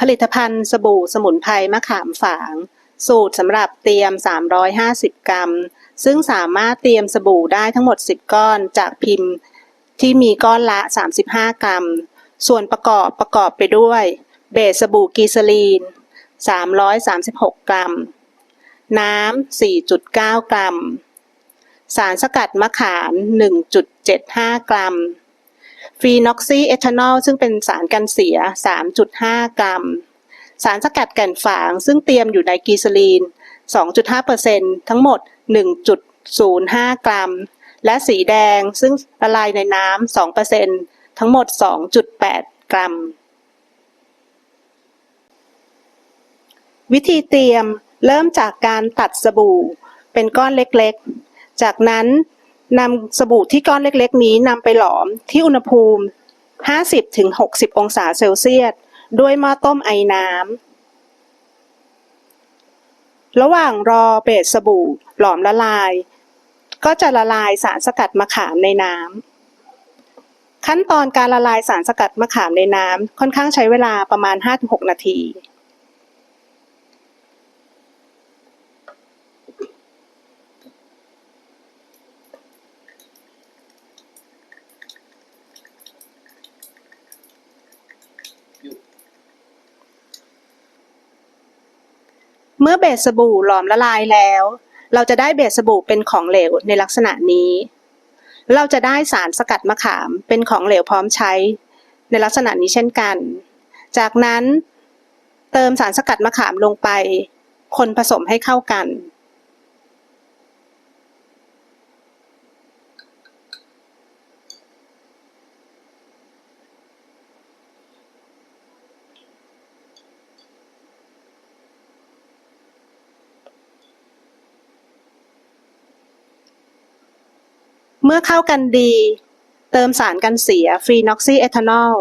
ผลิตภัณฑ์สบู่สมุนไพรมะขามฝาง สูตรสำหรับเตรียม 350 กรัม ซึ่งสามารถเตรียมสบู่ได้ทั้งหมด 10 ก้อนจากพิมพ์ที่มีก้อนละ 35 กรัม ส่วนประกอบประกอบไปด้วย เบสสบู่กีซาลีน 336 กรัม น้ำ 4.9 กรัม สารสกัดมะขาม 1.75 กรัม ฟีนอกซีเอทานอลซึ่งเป็นสารกันเสีย 3.5 กรัม สารสกัดแก่นฝาง ซึ่งเตรียมอยู่ในกีซาลีน 2.5%ทั้งหมด 1.05 กรัม และสีแดงซึ่งละลายในน้ำ 2%ทั้งหมด 2.8 กรัม วิธีเตรียมเริ่มจากการตัดสบู่เป็นก้อนเล็กๆ จากนั้น นำสบู่ที่ก้อนเล็กๆ นี้นำไปหลอมที่อุณหภูมิ 50-60 องศาเซลเซียส ด้วยหม้อต้มไอน้ำ ระหว่างรอเบสสบู่หลอมละลาย ก็จะละลายสารสกัดมะขามในน้ำ ขั้นตอนการละลายสารสกัดมะขามในน้ำค่อนข้างใช้เวลาประมาณ 5-6 นาที เมื่อเบสสบู่หลอมละลายแล้ว เราจะได้เบสสบู่เป็นของเหลวในลักษณะนี้ เราจะได้สารสกัดมะขามเป็นของเหลวพร้อมใช้ ในลักษณะนี้เช่นกัน จากนั้นเติมสารสกัดมะขามลงไป คนผสมให้เข้ากัน เมื่อเข้ากันดี เติมสารกันเสียฟรีน็อกซีเอทานอล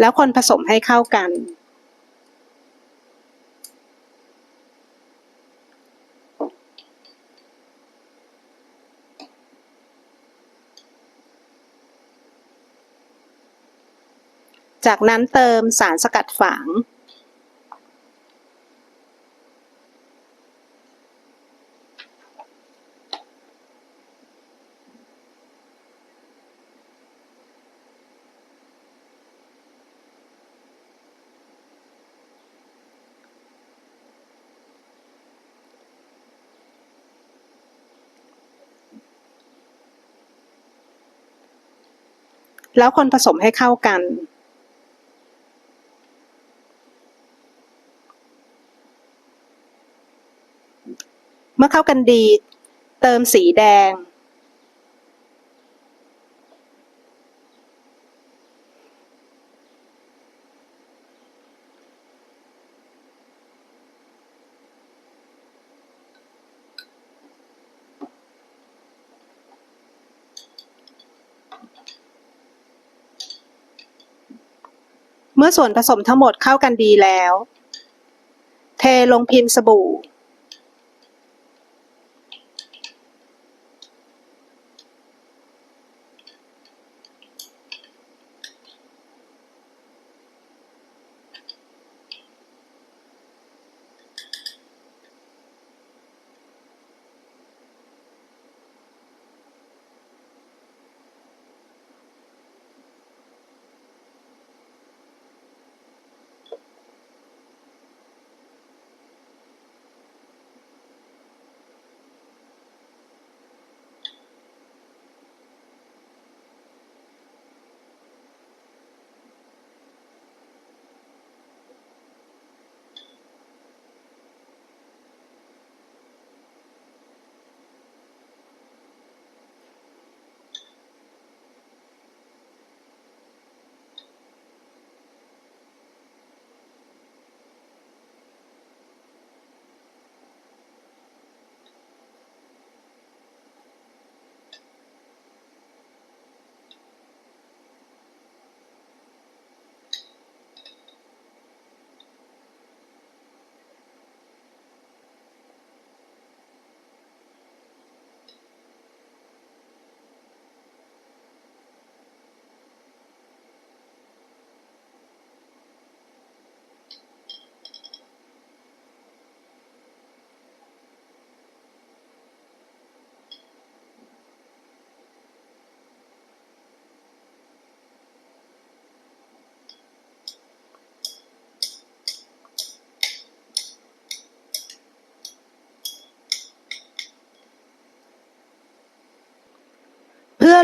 แล้วคนผสมให้เข้ากัน จากนั้นเติมสารสกัดฝาง แล้วคนผสมให้เข้ากัน เมื่อเข้ากันดี เติมสีแดง เมื่อส่วนผสมทั้งหมดเข้ากันดีแล้ว เทลงพิมพ์สบู่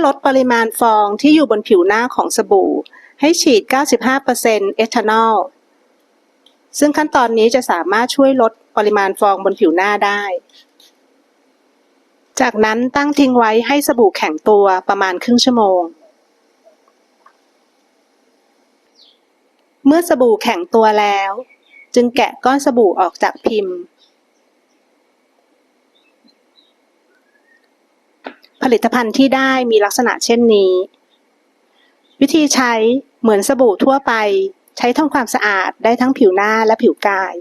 ลดปริมาณฟองที่อยู่บนผิวหน้าของสบู่ ให้ฉีด 95%เอทานอล ซึ่งขั้นตอนนี้จะสามารถช่วยลดปริมาณฟองบนผิวหน้าได้ จากนั้นตั้งทิ้งไว้ให้สบู่แข็งตัวประมาณครึ่งชั่วโมง เมื่อสบู่แข็งตัวแล้ว จึงแกะก้อนสบู่ออกจากพิมพ์ ผลิตภัณฑ์ที่ได้มีลักษณะเช่นนี้ วิธีใช้เหมือนสบู่ทั่วไป ใช้ทำความสะอาดได้ทั้งผิวหน้าและผิวกาย